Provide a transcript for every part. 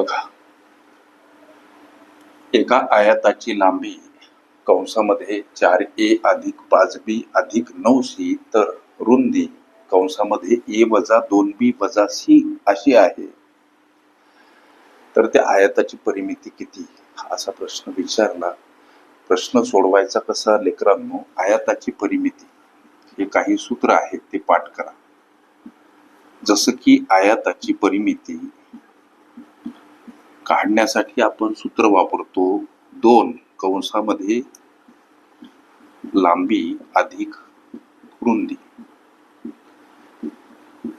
बघा. एका आयाताची लांबी कंसामध्ये चार ए अधिक पाच बी अधिक नऊ सी तर रुंदी कंसामध्ये ए वजा दोन बी वजा सी अशी आहे. तर त्या आयताची परिमिती किती? असा प्रश्न विचारला. प्रश्न सोडवायचा कसा लेकरांनो? आयताची परिमिती. हे काही सूत्र आहे ते पाठ करा. जसं की आयाताची परिमिती काढण्यासाठी आपण सूत्र वापरतो. दोन कंसामध्ये लांबी अधिक रुंदी.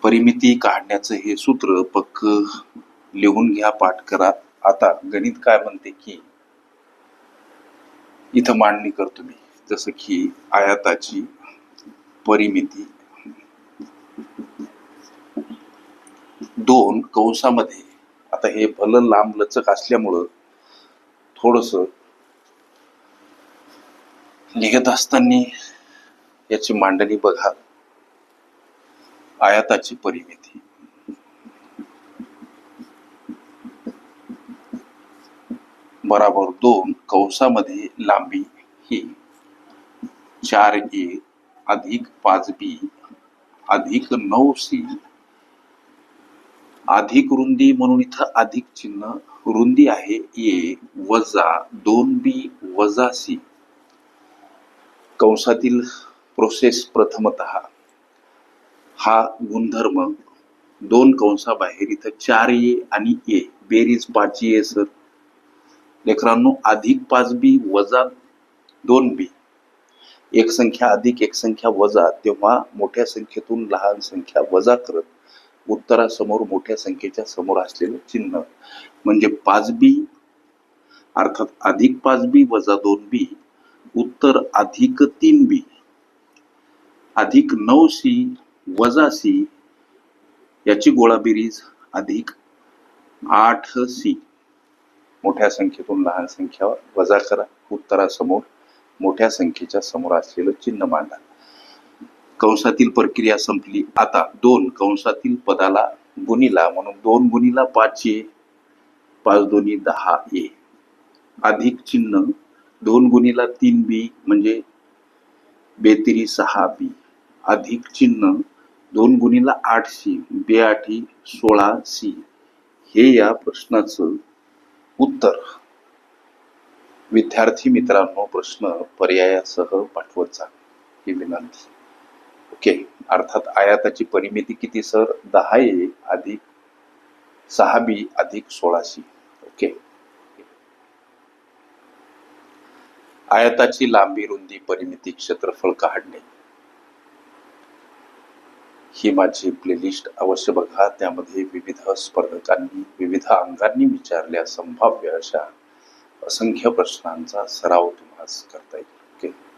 परिमिती काढण्याचं हे सूत्र पक्क लिहून घ्या पाठ करा. आता गणित काय म्हणते की इथं मांडणी करतो मी. जसं की आयाताची परिमिती. दोन कंसामध्ये आता हे भलं लांब लचक असल्यामुळं थोडस निघत असताना याची मांडणी बघा. आयाताची परिमिती. बराबर दोन कंसामध्ये लांबी ही चार ए अधिक पाच बी अधिक नऊ सी अधिक रुंदी म्हणून इथं अधिक चिन्ह रुंदी आहे. ए वजा दोन बी वजा सी. कंसातील प्रोसेस प्रथमत हा गुणधर्म दोन कंसाबाहेर इथं चार ए आणि ए. बेरीज पाच ए सर. लेकरांनो अधिक पाच बी वजा दोन बी. एक संख्या अधिक एक संख्या वजा. तेव्हा मोठ्या संख्येतून लहान संख्या वजा करत उत्तरासमोर मोठ्या संख्येच्या समोर असलेलं चिन्ह. म्हणजे पाच बी अर्थात अधिक पाच बी वजा दोन बी उत्तर अधिक तीन बी. अधिक नऊ सी वजा सी याची गोळाबिरीज अधिक आठ सी. मोठ्या संख्येतून लहान संख्या वजा करा. उत्तरासमोर मोठ्या संख्येच्या समोर असलेलं चिन्ह मांडा. कंसातील प्रक्रिया संपली. आता दोन कंसातील पदाला गुणीला म्हणून दोन गुणीला पाच ए पाच दोन्ही दहा ए. अधिक चिन्ह दोन गुणीला तीन बी म्हणजे बेतिरी सहा बी. अधिक चिन्ह दोन गुणीला आठ सी बे आठी सोळा सी. हे या प्रश्नाचं उत्तर. विद्यार्थी मित्रांनो प्रश्न पर्यायासह पाठवत जा. ही विनंती. ओके. अर्थात आयाताची परिमिती किती सर? दहा ए अधिक सहा बी अधिक सोळाशी. ओके. आयताची लांबी रुंदी परिमिती क्षेत्रफळ काढणे. ही माझी प्लेलिस्ट अवश्य बघा. त्यामध्ये विविध स्पर्धकांनी विविध अंगांनी विचारल्या संभाव्य अशा असंख्य प्रश्नांचा सराव तुम्हाला करता येईल. ओके.